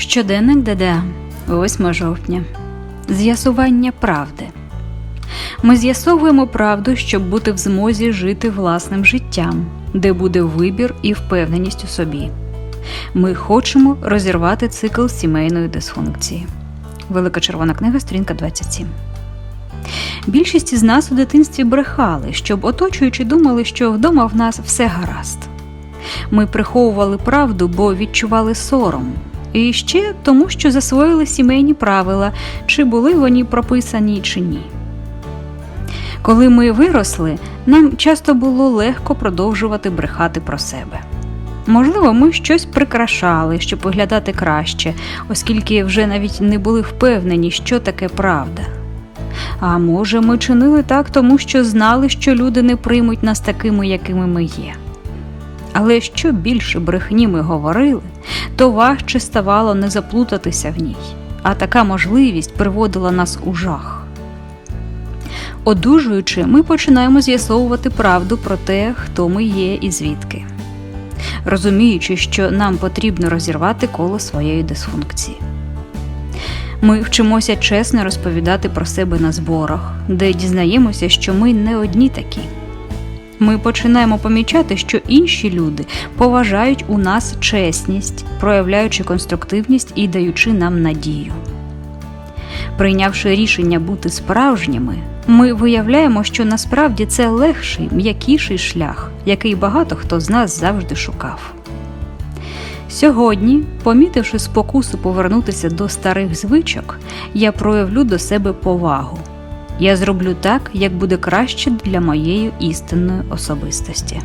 Щоденник ДДА, 8 жовтня. З'ясування правди. Ми з'ясовуємо правду, щоб бути в змозі жити власним життям, де буде вибір і впевненість у собі. Ми хочемо розірвати цикл сімейної дисфункції. Велика червона книга, сторінка 27. Більшість із нас у дитинстві брехали, щоб оточуючи думали, що вдома в нас все гаразд. Ми приховували правду, бо відчували сором. І ще тому, що засвоїли сімейні правила, чи були вони прописані чи ні. Коли ми виросли, нам часто було легко продовжувати брехати про себе. Можливо, ми щось прикрашали, щоб виглядати краще, оскільки вже навіть не були впевнені, що таке правда. А може, ми чинили так, тому що знали, що люди не приймуть нас такими, якими ми є. Але що більше брехні ми говорили, то важче ставало не заплутатися в ній, а така можливість приводила нас у жах. Одужуючи, ми починаємо з'ясовувати правду про те, хто ми є і звідки, розуміючи, що нам потрібно розірвати коло своєї дисфункції. Ми вчимося чесно розповідати про себе на зборах, де дізнаємося, що ми не одні такі. Ми починаємо помічати, що інші люди поважають у нас чесність, проявляючи конструктивність і даючи нам надію. Прийнявши рішення бути справжніми, ми виявляємо, що насправді це легший, м'якіший шлях, який багато хто з нас завжди шукав. Сьогодні, помітивши спокусу повернутися до старих звичок, я проявлю до себе повагу. Я зроблю так, як буде краще для моєї істинної особистості.